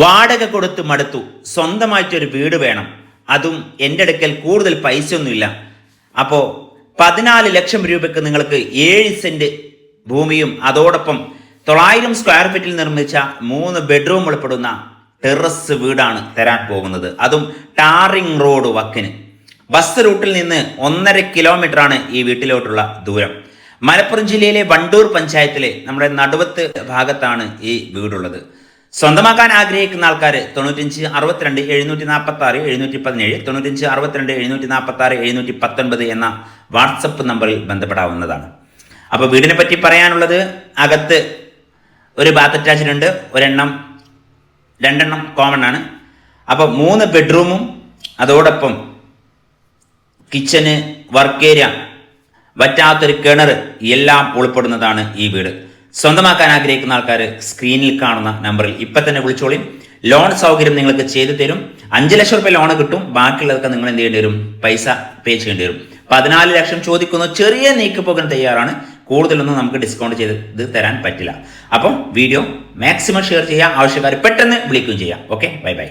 വാടക കൊടുത്ത് മടുത്തു. സ്വന്തമായിട്ടൊരു വീട് വേണം. അതും എന്റെ അടുക്കൽ കൂടുതൽ പൈസ ഒന്നുമില്ല അപ്പോൾ പതിനാല് ലക്ഷം രൂപയ്ക്ക് നിങ്ങൾക്ക് ഏഴ് സെന്റ് ഭൂമിയും അതോടൊപ്പം തൊള്ളായിരം സ്ക്വയർ ഫീറ്റിൽ നിർമ്മിച്ച മൂന്ന് ബെഡ്റൂം ഉൾപ്പെടുന്ന ടെറസ് വീടാണ് തരാൻ പോകുന്നത്. അതും ടാറിംഗ് റോഡ് വക്കിന്. ബസ് റൂട്ടിൽ നിന്ന് ഒന്നര കിലോമീറ്റർ ആണ് ഈ വീട്ടിലോട്ടുള്ള ദൂരം. മലപ്പുറം ജില്ലയിലെ വണ്ടൂർ പഞ്ചായത്തിലെ നമ്മുടെ നടുവത്ത് ഭാഗത്താണ് ഈ വീടുള്ളത്. സ്വന്തമാക്കാൻ ആഗ്രഹിക്കുന്ന ആൾക്കാർ തൊണ്ണൂറ്റഞ്ച് അറുപത്തിരണ്ട് എഴുന്നൂറ്റി നാൽപ്പത്തി ആറ് എഴുന്നൂറ്റി പതിനേഴ് തൊണ്ണൂറ്റഞ്ച് അറുപത്തിരണ്ട് എഴുന്നൂറ്റി നാൽപ്പത്തി ആറ് എഴുന്നൂറ്റി പത്തൊൻപത് എന്ന വാട്സപ്പ് നമ്പറിൽ ബന്ധപ്പെടാവുന്നതാണ്. അപ്പോൾ വീടിനെ പറ്റി പറയാനുള്ളത് അകത്ത് ഒരു ബാത്ത് അറ്റാച്ച്ഡ് ഉണ്ട് ഒരെണ്ണം രണ്ടെണ്ണം കോമൺ ആണ്. അപ്പോൾ മൂന്ന് ബെഡ്റൂമും അതോടൊപ്പം കിച്ചന് വർക്ക് ഏരിയ വറ്റാത്തൊരു കിണർ എല്ലാം ഉൾപ്പെടുന്നതാണ് ഈ വീട്. സ്വന്തമാക്കാൻ ആഗ്രഹിക്കുന്ന ആൾക്കാർ സ്ക്രീനിൽ കാണുന്ന നമ്പറിൽ ഇപ്പം തന്നെ വിളിച്ചോളി. ലോൺ സൗകര്യം നിങ്ങൾക്ക് ചെയ്തു തരും. അഞ്ച് ലക്ഷം റുപ്യ ലോൺ കിട്ടും. ബാക്കിയുള്ളതൊക്കെ നിങ്ങൾ എന്ത് ചെയ്യേണ്ടി വരും? പൈസ പേ ചെയ്യേണ്ടി വരും. പതിനാല് ലക്ഷം ചോദിക്കുന്നു. ചെറിയ നീക്കിപ്പോകാൻ തയ്യാറാണ്. കൂടുതലൊന്നും നമുക്ക് ഡിസ്കൗണ്ട് ചെയ്ത് തരാൻ പറ്റില്ല. അപ്പം വീഡിയോ മാക്സിമം ഷെയർ ചെയ്യുക ആവശ്യക്കാർ പെട്ടെന്ന് വിളിക്കുകയും ചെയ്യാം. Okay bye bye